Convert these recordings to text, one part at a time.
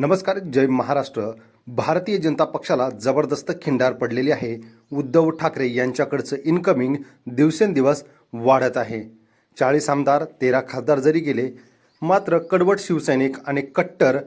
नमस्कार जय महाराष्ट्र. भारतीय जनता पक्षाला जबरदस्त खिंडार पडलेली आहे. उद्धव ठाकरे यांच्याकडचं इन्कमिंग दिवसेंदिवस वाढत आहे. चाळीस आमदार तेरा खासदार जरी गेले मात्र कडवट शिवसैनिक आणि कट्टर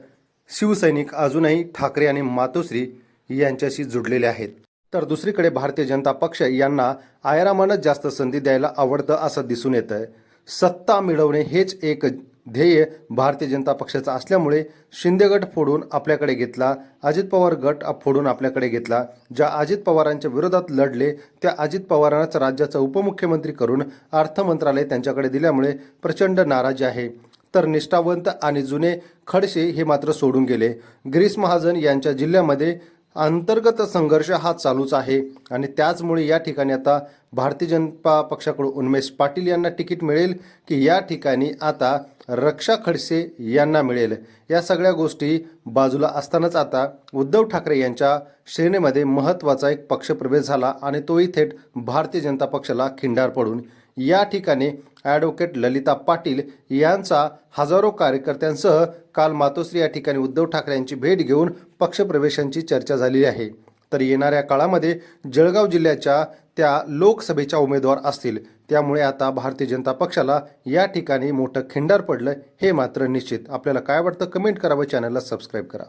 शिवसैनिक अजूनही ठाकरे आणि मातोश्री यांच्याशी जुडलेले आहेत. तर दुसरीकडे भारतीय जनता पक्ष यांना आयरामानच जास्त संधी द्यायला आवडतं असं दिसून येतं सत्ता मिळवणे हेच एक ध्येय भारतीय जनता पक्षाचं असल्यामुळे शिंदे गट फोडून आपल्याकडे घेतला अजित पवार गट फोडून आपल्याकडे घेतला. ज्या अजित पवारांच्या विरोधात लढले त्या अजित पवारांनाच राज्याचा उपमुख्यमंत्री करून अर्थ मंत्रालय त्यांच्याकडे दिल्यामुळे प्रचंड नाराजी आहे. तर निष्ठावंत आणि जुने खडसे हे मात्र सोडून गेले. गिरीश महाजन यांच्या जिल्ह्यामध्ये अंतर्गत संघर्ष हा चालूच आहे आणि त्याचमुळे या ठिकाणी आता भारतीय जनता पक्षाकडून उन्मेष पाटील यांना तिकीट मिळेल की या ठिकाणी आता रक्षा खडसे यांना मिळेल. या सगळ्या गोष्टी बाजूला असतानाच आता उद्धव ठाकरे यांच्या श्रेणीमध्ये महत्त्वाचा एक पक्षप्रवेश झाला आणि तोही थेट भारतीय जनता पक्षाला खिंडार पडून या ठिकाणी ॲडव्होकेट ललिता पाटील यांचा हजारो कार्यकर्त्यांसह काल मातोश्री या ठिकाणी उद्धव ठाकरे यांची भेट घेऊन पक्षप्रवेशांची चर्चा झालेली आहे. तर येणाऱ्या काळामध्ये जळगाव जिल्ह्याच्या त्या लोकसभेच्या उमेदवार असतील. त्यामुळे आता भारतीय जनता पक्षाला या ठिकाणी मोठं खिंडार पडलं हे मात्र निश्चित. आपल्याला काय वाटतं कमेंट करा व चॅनलला सबस्क्राईब करा.